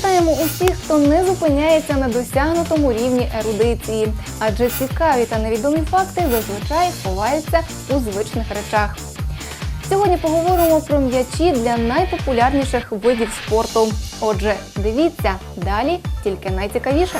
Вітаємо усіх, хто не зупиняється на досягнутому рівні ерудиції, адже цікаві та невідомі факти зазвичай ховаються у звичних речах. Сьогодні поговоримо про м'ячі для найпопулярніших видів спорту. Отже, дивіться далі тільки найцікавіше.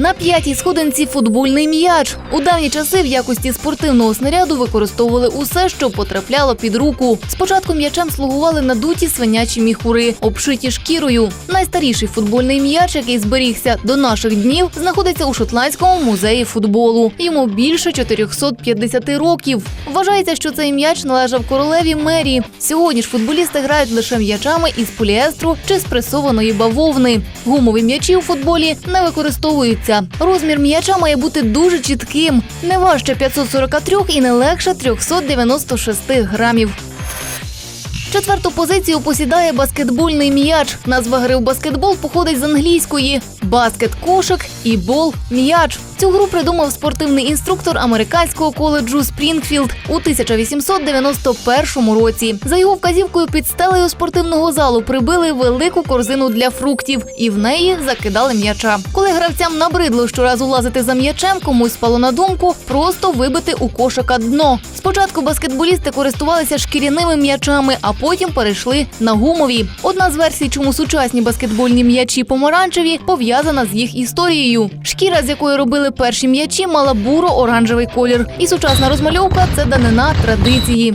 На п'ятій сходинці футбольний м'яч. У давні часи в якості спортивного снаряду використовували усе, що потрапляло під руку. Спочатку м'ячем слугували надуті свинячі міхури, обшиті шкірою. Найстаріший футбольний м'яч, який зберігся до наших днів, знаходиться у шотландському музеї футболу. Йому більше 450 років. Вважається, що цей м'яч належав королеві Мері. Сьогодні ж футболісти грають лише м'ячами із поліестру чи спресованої бавовни. Гумові м'ячі у футболі не використовуються. Розмір м'яча має бути дуже чітким, не важче 543 і не легше 396 грамів. Четверту позицію посідає баскетбольний м'яч. Назва гри в баскетбол походить з англійської баскет кошик і бол м'яч. Цю гру придумав спортивний інструктор американського коледжу Спрінгфілд у 1891 році. За його вказівкою під стелею спортивного залу прибили велику корзину для фруктів і в неї закидали м'яча. Коли гравцям набридло щоразу лазити за м'ячем, комусь спало на думку просто вибити у кошика дно. Спочатку баскетболісти користувалися шкіряними м'ячами, а потім перейшли на гумові. Одна з версій, чому сучасні баскетбольні м'ячі помаранчеві, пов'язана з їх історією. Шкіра, з якої робили перші м'ячі, мала буро-оранжевий колір. І сучасна розмальовка це данина традиції.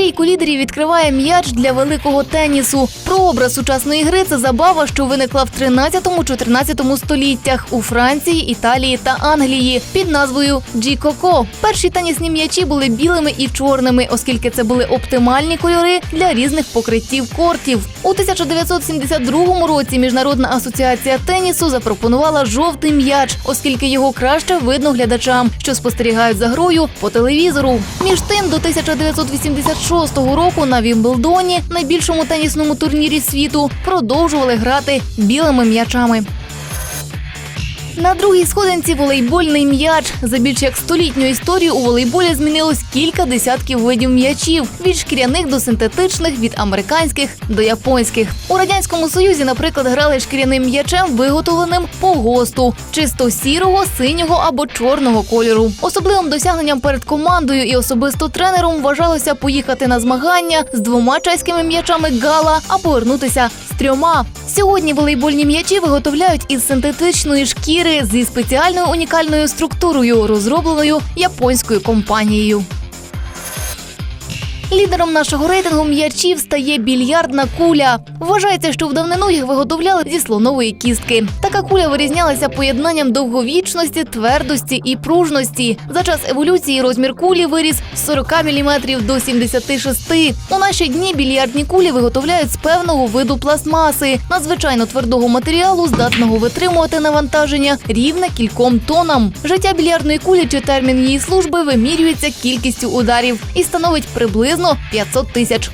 Трійку лідерів відкриває м'яч для великого тенісу. Прообраз сучасної гри це забава, що виникла в 13-14 століттях у Франції, Італії та Англії під назвою Джі-Коко. Перші тенісні м'ячі були білими і чорними, оскільки це були оптимальні кольори для різних покриттів кортів. У 1972 році Міжнародна асоціація тенісу запропонувала жовтий м'яч, оскільки його краще видно глядачам, що спостерігають за грою по телевізору. Між тим, до 1986 року на Вімблдоні, найбільшому тенісному турнірі світу, продовжували грати білими м'ячами. На другій сходинці волейбольний м'яч. За більш як столітню історію у волейболі змінилось кілька десятків видів м'ячів від шкіряних до синтетичних, від американських до японських. У радянському союзі, наприклад, грали шкіряним м'ячем, виготовленим по ГОСТу, чисто сірого, синього або чорного кольору. Особливим досягненням перед командою і особисто тренером вважалося поїхати на змагання з двома чеськими м'ячами гала, а повернутися з трьома. Сьогодні волейбольні м'ячі виготовляють із синтетичної шкіри зі спеціальною унікальною структурою, розробленою японською компанією. Лідером нашого рейтингу м'ячів стає більярдна куля. Вважається, що в давнину їх виготовляли зі слонової кістки. Така куля вирізнялася поєднанням довговічності, твердості і пружності. За час еволюції розмір кулі виріс з 40 мм до 76. У наші дні більярдні кулі виготовляють з певного виду пластмаси, надзвичайно твердого матеріалу, здатного витримувати навантаження рівне кільком тонам. Життя більярдної кулі чи термін її служби вимірюється кількістю ударів і становить приблизно 500 тисяч.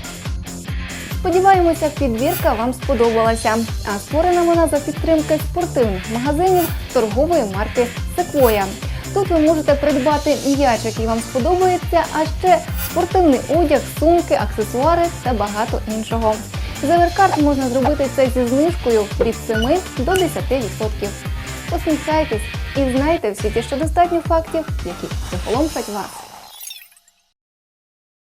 Сподіваємося, підбірка вам сподобалася. А створена вона за підтримки спортивних магазинів торгової марки Секвоя. Тут ви можете придбати м'яч, який вам сподобається, а ще спортивний одяг, сумки, аксесуари та багато іншого. За Веркарт можна зробити це зі знижкою від 7 до 10%. Посміхайтесь і знайте в світі ще достатньо фактів, які приголомшать вас.